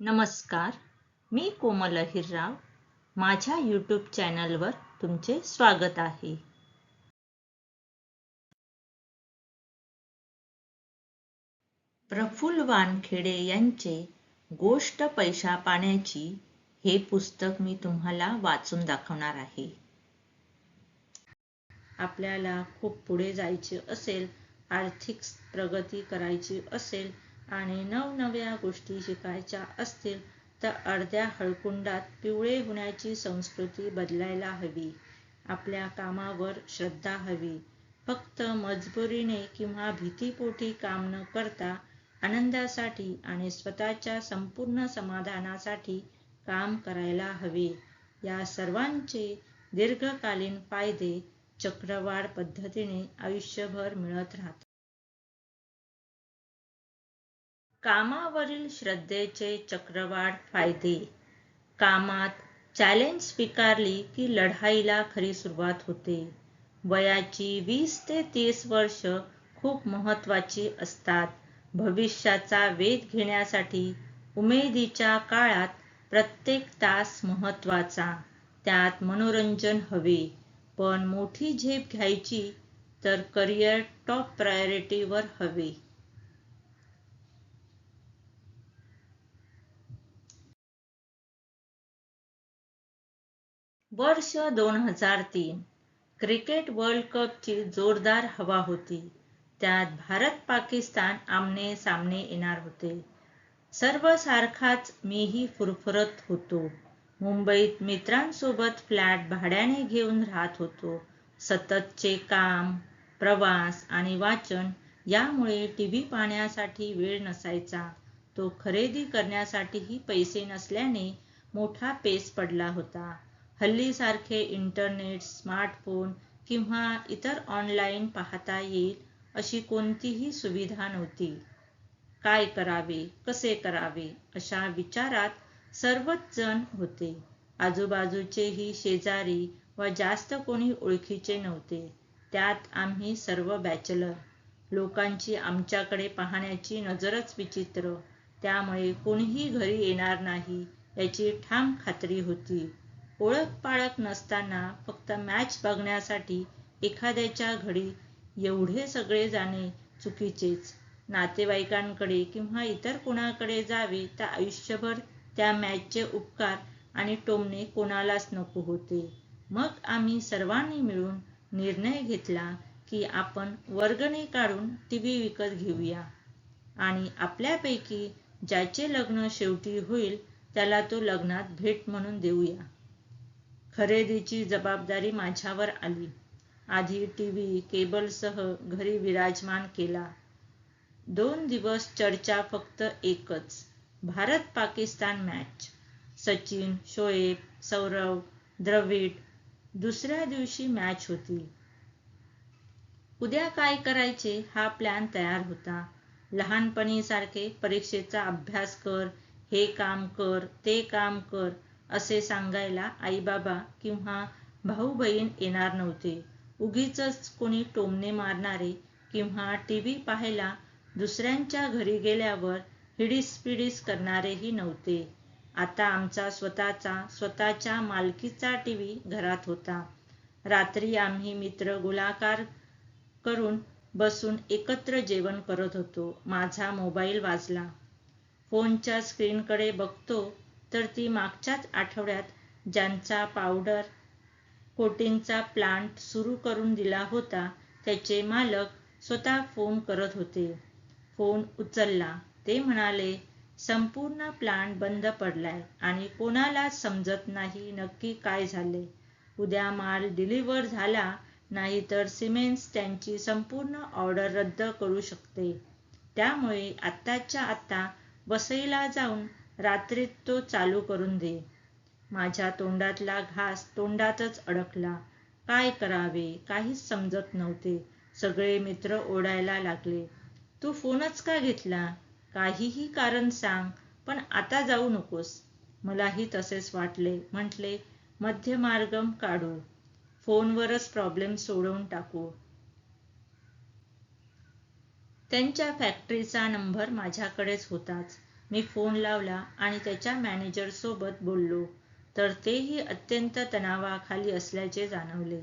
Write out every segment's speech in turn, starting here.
नमस्कार मी कोमल अहिरराव माझ्या यूट्यूब चॅनलवर तुमचे स्वागत आहे. प्रफुल्ल वानखेडे यांचे गोष्ट पैशा पाण्याची हे पुस्तक मी तुम्हाला वाचून दाखवणार आहे. आपल्याला खूप पुढे जायचे असेल आर्थिक प्रगती करायची असेल आणि नवनव्या गोष्टी शिकायच्या असतील तर अर्ध्या हळकुंडात पिवळे होण्याची संस्कृती बदलायला हवी. आपल्या कामावर श्रद्धा हवी. फक्त मजबुरीने किंवा भीतीपोटी काम न करता आनंदासाठी आणि स्वतःच्या संपूर्ण समाधानासाठी काम करायला हवे. या सर्वांचे दीर्घकालीन फायदे चक्रवाढ पद्धतीने आयुष्यभर मिळत राहतात. कामावरील श्रद्धेचे चक्रवाढ फायदे. कामात चॅलेंज स्वीकारली की लढाईला खरी सुरुवात होते. वयाची वीस ते तीस वर्ष खूप महत्वाची असतात. भविष्याचा वेध घेण्यासाठी उमेदीच्या काळात प्रत्येक तास महत्त्वाचा त्यात मनोरंजन हवे. पण मोठी झेप घ्यायची तर करिअर टॉप प्रायोरिटीवर हवे. वर्ष दोन हजार तीन क्रिकेट वर्ल्ड कपची जोरदार हवा होती. त्यात भारत पाकिस्तान आमने सामने येणार होते. सर्व सारखाच मीही फुरफुरत होतो. मुंबईत मित्रांसोबत फ्लॅट भाड्याने घेऊन राहत होतो. सततचे काम प्रवास आणि वाचन यामुळे टीव्ही पाहण्यासाठी वेळ नसायचा. तो खरेदी करण्यासाठीही पैसे नसल्याने मोठा पेस पडला होता. हल्लीसारखे इंटरनेट स्मार्टफोन किंवा इतर ऑनलाईन पाहता येईल अशी कोणतीही सुविधा नव्हती. काय करावे कसे करावे अशा विचारात सर्वच जण होते. आजूबाजूचेही शेजारी व जास्त कोणी ओळखीचे नव्हते. त्यात आम्ही सर्व बॅचलर. लोकांची आमच्याकडे पाहण्याची नजरच विचित्र. त्यामुळे कोणीही घरी येणार नाही याची ठाम खात्री होती. ओळख पाळख नसताना फक्त मॅच बघण्यासाठी एखाद्याच्या घडी एवढे सगळे जाणे चुकीचेच. नातेवाईकांकडे किंवा इतर कोणाकडे जावे तर आयुष्यभर त्या मॅचचे उपकार आणि टोमणे कोणालाच नको होते. मग आम्ही सर्वांनी मिळून निर्णय घेतला की आपण वर्गणी काढून टीव्ही विकत घेऊया. आणि आपल्यापैकी ज्याचे लग्न शेवटी होईल त्याला तो लग्नात भेट म्हणून देऊया. खरेदीची जबाबदारी माझ्यावर आली. आधी टीव्ही केबलसह घरी विराजमान केला. दोन दिवस चर्चा फक्त एकच. भारत पाकिस्तान मॅच सचिन शोएब सौरव द्रविड दुसऱ्या दिवशी मॅच होती. उद्या काय करायचे हा प्लॅन तयार होता. लहानपणी सारखे परीक्षेचा अभ्यास कर हे काम कर ते काम कर असे सांगायला आईबाबा किंवा भाऊ बहीण येणार नव्हते. उगीच कोणी टोमणे मारणारे किंवा टीव्ही पाहायला दुसऱ्यांच्या घरी गेल्यावर हिडीस पिडीस करणारेही नव्हते. आता आमचा स्वतःचा स्वतःच्या मालकीचा टीव्ही घरात होता. रात्री आम्ही मित्र गोलाकार करून बसून एकत्र जेवण करत होतो. माझा मोबाईल वाजला. फोनच्या स्क्रीनकडे बघतो तर ती मागच्याच आठवड्यात ज्यांचा पावडर कोटिंगचा प्लांट सुरू करून दिला होता त्याचे मालक स्वतः फोन करत होते. फोन उचलला. ते म्हणाले संपूर्ण प्लांट बंद पडलाय आणि कोणालाच समजत नाही नक्की काय झाले. उद्या माल डिलिव्हर झाला नाही तर सिमेंट्स त्यांची संपूर्ण ऑर्डर रद्द करू शकते. त्यामुळे आत्ताच्या आत्ता वसईला जाऊन रात्रीत तो चालू करून दे. माझ्या तोंडातला घास तोंडातच अडकला. काय करावे? काहीच समजत नव्हते. सगळे मित्र ओढायला लागले. तू फोनच का घेतला? काहीही कारण सांग पण आता जाऊ नकोस. मलाही तसेच वाटले. म्हटले मध्यमार्गम काढू. फोनवरच प्रॉब्लेम सोडवून टाकू. त्यांच्या फॅक्टरीचा नंबर माझ्याकडेच होताच. मी फोन लावला आणि त्याच्या मॅनेजरसोबत बोललो. तर तेही अत्यंत तणावाखाली असल्याचे जाणवले.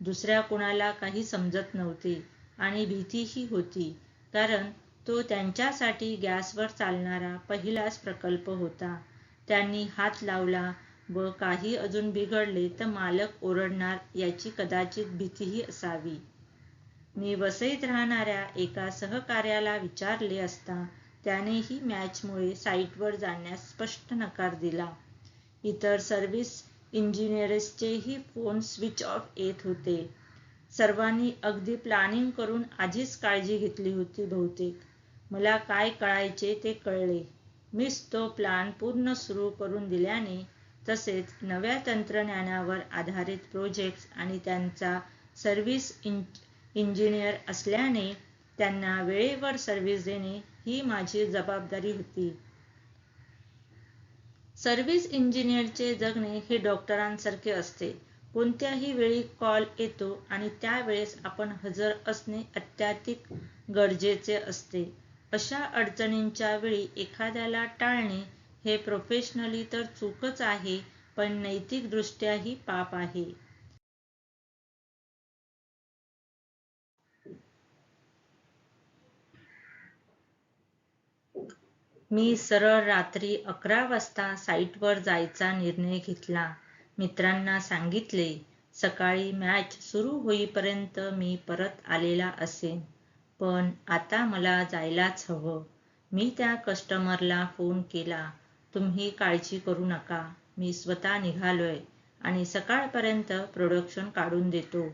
दुसऱ्या कुणाला काही समजत नव्हते आणि भीतीही होती कारण तो त्यांच्यासाठी गॅसवर चालणारा पहिलाच प्रकल्प होता. त्यांनी हात लावला व काही अजून बिघडले तर मालक ओरडणार याची कदाचित भीतीही असावी. मी वसईत राहणाऱ्या एका सहकार्याला विचारले असता त्यानेही मॅचमुळे साईटवर जाण्यास स्पष्ट नकार दिला. इतर सर्व्हिस इंजिनियर्सचेही फोन स्विच ऑफ येत होते. सर्वांनी अगदी प्लॅनिंग करून आधीच काळजी घेतली होती बहुतेक. मला काय कळायचे ते कळले. मीच तो प्लान पूर्ण सुरू करून दिल्याने तसेच नव्या तंत्रज्ञानावर आधारित प्रोजेक्ट्स आणि त्यांचा सर्व्हिस इंजिनियर असल्याने त्यांना वेळेवर सर्व्हिस देणे ही माझी जबाबदारी होती. सर्व्हिस इंजिनियरचे जगणे हे डॉक्टरांसारखे असते. कोणत्याही वेळी कॉल येतो आणि त्यावेळेस आपण हजर असणे अत्याधिक गरजेचे असते. अशा अडचणींच्या वेळी एखाद्याला टाळणे हे प्रोफेशनली तर चूकच आहे पण नैतिकदृष्ट्याही पाप आहे. मी सरळ रात्री अकरा वाजता साईटवर जायचा निर्णय घेतला. मित्रांना सांगितले सकाळी मॅच सुरू होईपर्यंत मी परत आलेला असेन पण आता मला जायलाच हवं. मी त्या कस्टमरला फोन केला तुम्ही काळजी करू नका मी स्वतः निघालोय आणि सकाळपर्यंत प्रोडक्शन काढून देतो.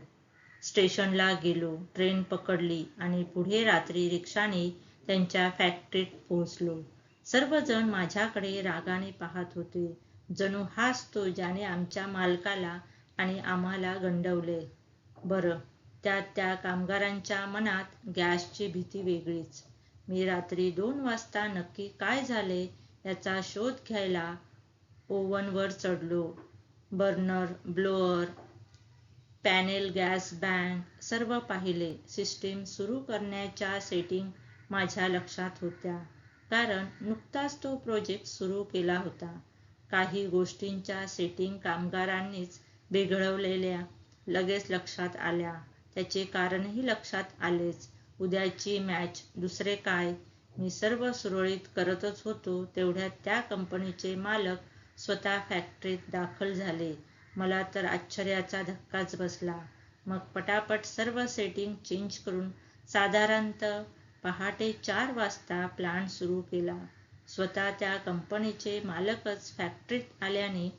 स्टेशनला गेलो ट्रेन पकडली आणि पुढे रात्री रिक्षाने त्यांच्या फॅक्टरीत पोहोचलो. सर्वजण माझ्याकडे रागाने पाहत होते. जणू हाच तो ज्याने आमच्या मालकाला आणि आम्हाला गंडवले. बरं त्यात त्या कामगारांच्या मनात गॅसची भीती वेगळीच. मी रात्री दोन वाजता नक्की काय झाले याचा शोध घ्यायला ओव्हनवर चढलो. Burner blower panel gas bank सर्व पाहिले. सिस्टीम सुरू करण्याच्या सेटिंग माझ्या लक्षात होत्या. कारण नुकताच तो प्रोजेक्ट सुरू केला होता. काही गोष्टींच्या सेटिंग कामगारांनीच बिघडवलेल्या लगेच लक्षात आल्या. त्याचे कारणही लक्षात आलेच. उद्याची मॅच दुसरे काय? मी सर्व सुरळीत करतच होतो तेवढ्यात त्या कंपनीचे मालक स्वतः फॅक्टरीत दाखल झाले. मला तर आश्चर्याचा धक्काच बसला. मग पटापट सर्व सेटिंग चेंज करून साधारणतः पहाटे चार वाजता प्लांट सुरू केला. स्वतः त्या कंपनीचे मालकच फॅक्टरीत आल्याने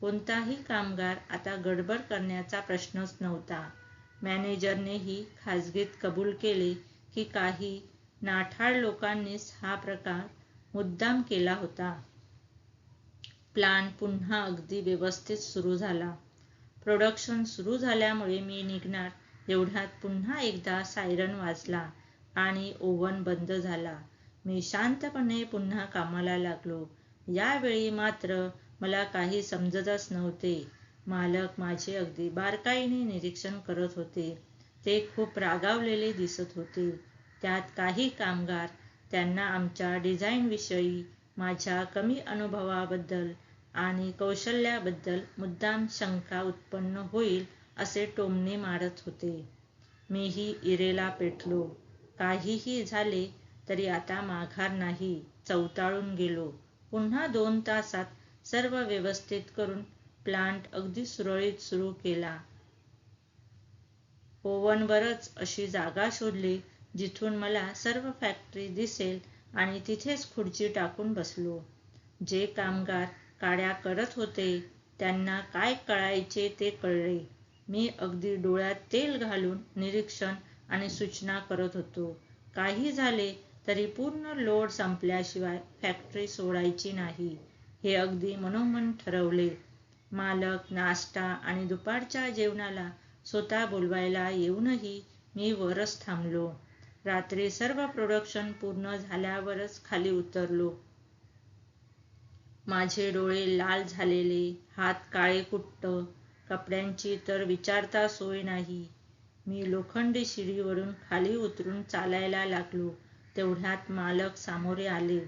कोणताही कामगार आता गडबड करण्याचा प्रश्नच नव्हता. मॅनेजरनेही खाजगीत कबूल केले की काही नाठाळ लोकांनीच हा प्रकार मुद्दाम केला होता. प्लान पुन्हा अगदी व्यवस्थित सुरू झाला. प्रोडक्शन सुरू झाल्यामुळे मी निघणार एवढ्यात पुन्हा एकदा सायरन वाजला. आणि ओव्हन बंद झाला. मी शांतपणे पुन्हा कामाला लागलो. यावेळी मात्र मला काही समजतच नव्हते. मालक माझे अगदी बारकाईने निरीक्षण करत होते. ते खूप रागावलेले दिसत होते. त्यात काही कामगार त्यांना आमच्या डिझाईनविषयी माझ्या कमी अनुभवाबद्दल आणि कौशल्याबद्दल मुद्दाम शंका उत्पन्न होईल असे टोमणे मारत होते. मीही इरेला पेटलो. काहीही झाले तरी आता माघार नाही. चवताळून गेलो. पुन्हा दोन तासात सर्व व्यवस्थित करून प्लांट अगदी सुरळीत सुरू केला. ओव्हनवरच अशी जागा शोधली जिथून मला सर्व फॅक्टरी दिसेल आणि तिथेच खुर्ची टाकून बसलो. जे कामगार काड्या करत होते त्यांना काय कळायचे ते कळले. मी अगदी डोळ्यात तेल घालून निरीक्षण आणि सूचना करत होतो. काही झाले तरी पूर्ण लोड संपल्याशिवाय फॅक्टरी सोडायची नाही हे अगदी मनोमन ठरवले. मालक नाश्ता आणि दुपारच्या जेवणाला स्वतः बोलवायला येऊनही मी वरच थांबलो. रात्री सर्व प्रोडक्शन पूर्ण झाल्यावरच खाली उतरलो. माझे डोळे लाल झालेले हात काळे कुट्ट कपड्यांची तर विचारता सोय नाही. मी लोखंडी शिडीवरून खाली उतरून चालायला लागलो. तेवढ्यात मालक सामोरे आले.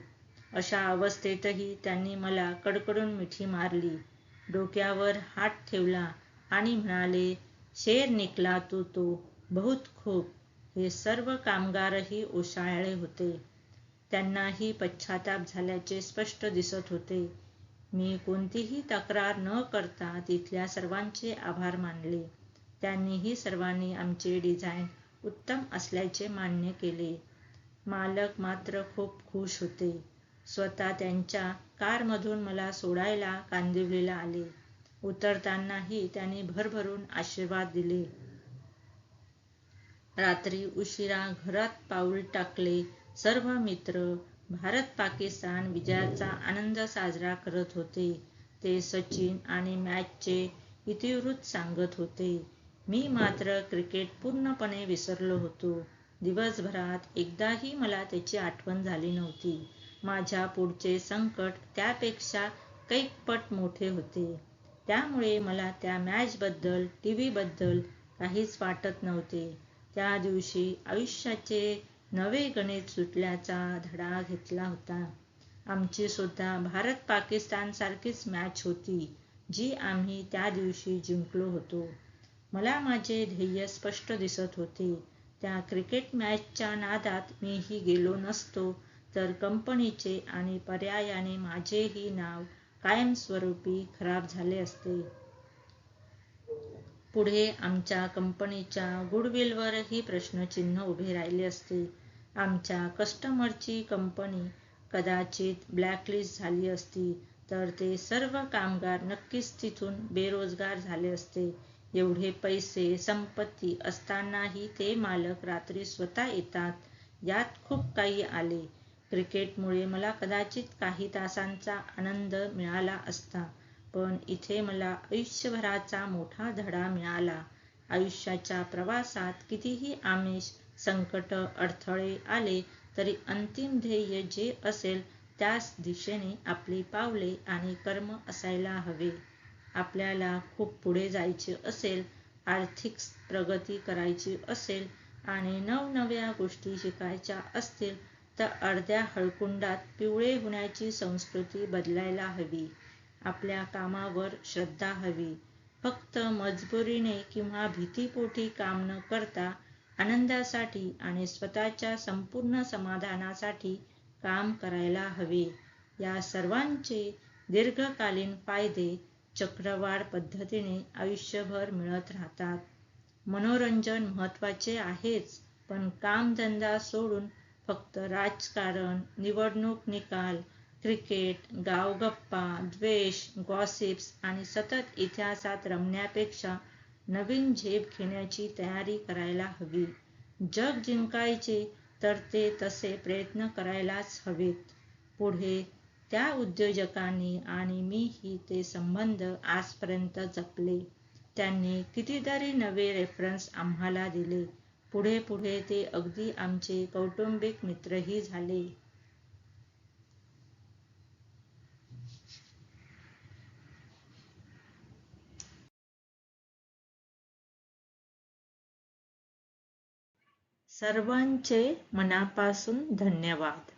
अशा अवस्थेतही त्यांनी मला कडकडून मिठी मारली. डोक्यावर हात ठेवला आणि म्हणाले शेर निकला तू तो बहुत खूप. हे सर्व कामगारही ओशाळले होते. त्यांनाही पश्चाताप झाल्याचे स्पष्ट दिसत होते. मी कोणतीही तक्रार न करता तिथल्या सर्वांचे आभार मानले. त्यांनीही सर्वांनी आमचे डिझाईन उत्तम असल्याचे मान्य केले. मालक मात्र खूप खुश होते. स्वतः त्यांच्या कारमधून मला सोडायला कांदिवलीला आले. उतरतानाही त्यांनी भरभरून आशीर्वाद दिले. रात्री उशिरा घरात पाऊल टाकले. सर्व मित्र भारत पाकिस्तान विजयाचा आनंद साजरा करत होते. ते सचिन आणि मॅचचे इतिवृत्त सांगत होते. मी मात्र क्रिकेट पूर्णपणे विसरलो होतो. दिवसभरात एकदाही मला त्याची आठवण झाली नव्हती. माझ्या पुढचे संकट त्यापेक्षा कैकपट मोठे होते. त्यामुळे मला त्या मॅचबद्दल टी व्हीबद्दल काहीच वाटत नव्हते. त्या दिवशी आयुष्याचे नवे गणित सुटल्याचा धडा घेतला होता. आमची सुद्धा भारत पाकिस्तान सारखीच मॅच होती जी आम्ही त्या दिवशी जिंकलो होतो. मला माझे ध्येय स्पष्ट दिसत होते. त्या क्रिकेट मॅचच्या नादात मीही गेलो नसतो तर कंपनीचे आणि पर्यायाने माझेही नाव कायमस्वरूपी खराब झाले असते. पुढे आमच्या कंपनीच्या गुडविलवरही प्रश्नचिन्ह उभे राहिले असते. आमच्या कस्टमरची कंपनी कदाचित ब्लॅकलिस्ट झाली असती तर ते सर्व कामगार नक्कीच तिथून बेरोजगार झाले असते. एवढे पैसे संपत्ती असतानाही ते मालक रात्री स्वतः येतात. यात खूप काही आले. क्रिकेटमुळे मला कदाचित काही तासांचा आनंद मिळाला असता पण इथे मला आयुष्यभराचा मोठा धडा मिळाला. आयुष्याच्या प्रवासात कितीही आमिष संकट अडथळे आले तरी अंतिम ध्येय जे असेल त्याच दिशेने आपली पावले आणि कर्म असायला हवे. आपल्याला खूप पुढे जायचे असेल आर्थिक प्रगती करायची असेल आणि नवनव्या गोष्टी शिकायच्या असतील तर अर्ध्या हळकुंडात पिवळे होण्याची संस्कृती बदलायला हवी. आपल्या कामावर श्रद्धा हवी. फक्त मजबुरीने किंवा भीतीपोटी काम न करता आनंदासाठी आणि स्वतःच्या संपूर्ण समाधानासाठी काम करायला हवे. या सर्वांचे दीर्घकालीन फायदे चक्रवाढ पद्धतीने आयुष्यभर मिळत राहतात. मनोरंजन महत्त्वाचे आहेच पण कामधंदा सोडून फक्त राजकारण निवडणूक निकाल क्रिकेट गावगप्पा द्वेष गॉसिप्स आणि सतत इतिहासात रमण्यापेक्षा नवीन झेप घेण्याची तयारी करायला हवी. जग जिंकायचे तर ते तसे प्रयत्न करायलाच हवेत. पुढे त्या उद्योजकांनी आणि मीही ते संबंध आजपर्यंत जपले. त्यांनी कितीतरी नवे रेफरन्स आम्हाला दिले. पुढे पुढे ते अगदी आमचे कौटुंबिक मित्रही झाले. सर्वांचे मनापासून धन्यवाद.